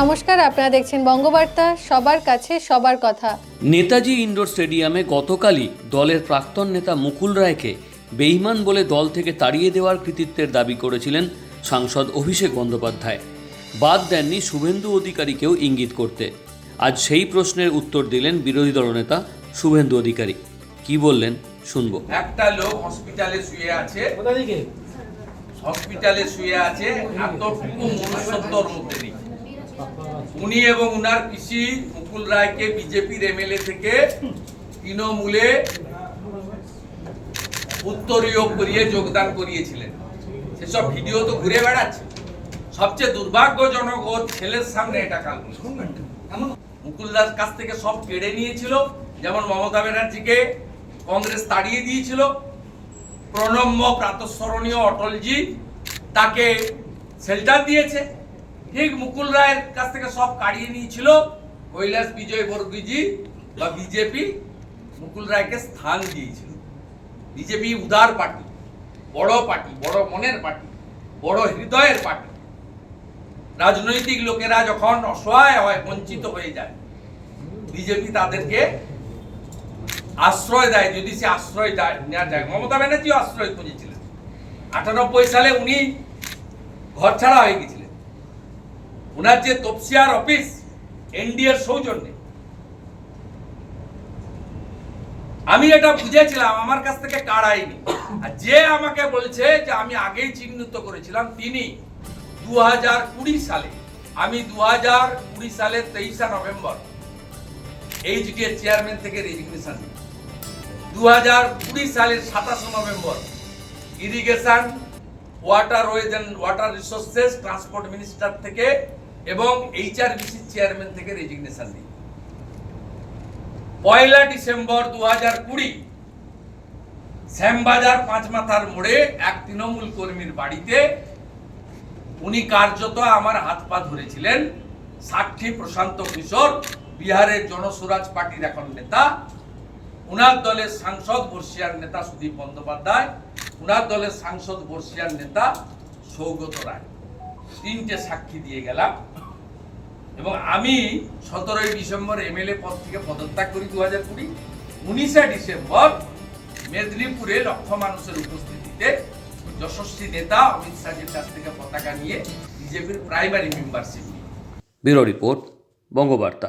নমস্কার আপনারা দেখছেন বঙ্গবার্তা সবার কাছে সবার কথা। নেতাজি ইন্ডোর স্টেডিয়ামে গতকালই দলের প্রাক্তন নেতা মুকুল রায়কে বেইমান বলে দল থেকে তাড়িয়ে দেওয়ার কৃতিত্বের দাবি করেছিলেন সাংসদ অভিষেক বন্দ্যোপাধ্যায়। বাদ দেননি শুভেন্দু অধিকারীকেও ইঙ্গিত করতে। আজ সেই প্রশ্নের উত্তর দিলেন বিরোধী দলনেতা শুভেন্দু অধিকারী। কি বললেন? শুনব। একটা লোক হসপিটালে শুয়ে আছে। হসপিটালে শুয়ে আছে এতটুকু মনুষ্যত্বর মধ্যে নেই উনি এবং উনার পিসি মুকুল রায়কে বিজেপির এমএলএ থেকে তৃণমূলে উত্তরীয় করিয়ে যোগদান করিয়েছিলেন। সেসব ভিডিও তো ঘুরে বেড়াচ্ছে। সবচেয়ে দুর্ভাগ্যজনক ওর ছেলের সামনে এটা কাল। মুকুলদার কাছ থেকে সব কেড়ে নিয়েছিল, যেমন মমতা ব্যানার্জিকে কংগ্রেস তাড়িয়ে দিয়েছিল, প্রণম্য প্রাতঃস্মরণীয় অটলজি তাকে শেল্টার দিয়েছে। ঠিক মুকুল রায়ের কাছ থেকে সব কাড়িয়ে নিয়েছিল কৈলাস বিজয় বর্গীজি বা বিজেপি। মুকুল রায়কে স্থান দিয়েছিল। বিজেপি উদার পার্টি, বড় পার্টি, বড় মনের পার্টি, বড় হৃদয়ের পার্টি। রাজনৈতিক লোকেরা যখন অসহায় হয়, বঞ্চিত হয়ে যায়, বিজেপি তাদেরকে আশ্রয় দেয়। যদি সে আশ্রয় দেয় নেওয়া যায় মমতা ব্যানার্জি আশ্রয় খুঁজেছিলেন। আটানব্বই সালে উনি ঘর ছাড়া হয়ে গেছিলেন। ওনার যে তপসিয়ার অফিস, এনডিএর সৌজন্যে। আমি এটা বুঝেছিলাম, আমার কাছ থেকে কাড়াইনি। আর যে আমাকে বলছে যে আমি আগেই চিহ্নিত করেছিলাম, তিনি দু সালে, আমি দু কুড়ি সালের তেইশা নভেম্বর এইচডি এর চেয়ারম্যান থেকে রেজিগনেশন দু হাজার কুড়ি সালের সাতাশে November irrigation waterways and water resources transport minister থেকে এবং এইচআরবিসি চেয়ারম্যান থেকে রেজিগনেশন দিই পয়লা ডিসেম্বর দু হাজার কুড়ি, শ্যামবাজার পাঁচ মাথার মোড়ে এক তৃণমূল কর্মীর বাড়িতে উনি কার্যত আমার হাত পা ধরেছিলেন। সাক্ষী প্রশান্ত কিশোর, বিহারের জনসুরাজ পার্টির এখন নেতা। উনার দলের সাংসদ বর্ষিয়ার নেতা সুদীপ বন্দ্যোপাধ্যায়, উনার দলের সাংসদ বর্ষিয়ার নেতা সৌগত রায়। তিনটে সাক্ষী দিয়ে গেলাম। এবং আমি সতেরোই ডিসেম্বর এমএলএ পদ থেকে পদত্যাগ করি দু হাজার কুড়ি। উনিশে ডিসেম্বর মেদিনীপুরে লক্ষ মানুষের উপস্থিতিতে যশস্বী নেতা অমিত শাহের কাছ থেকে পতাকা নিয়ে বিজেপির প্রাইমারি মেম্বারশিপ নিয়ে ব্যুরো রিপোর্ট, বঙ্গবার্তা।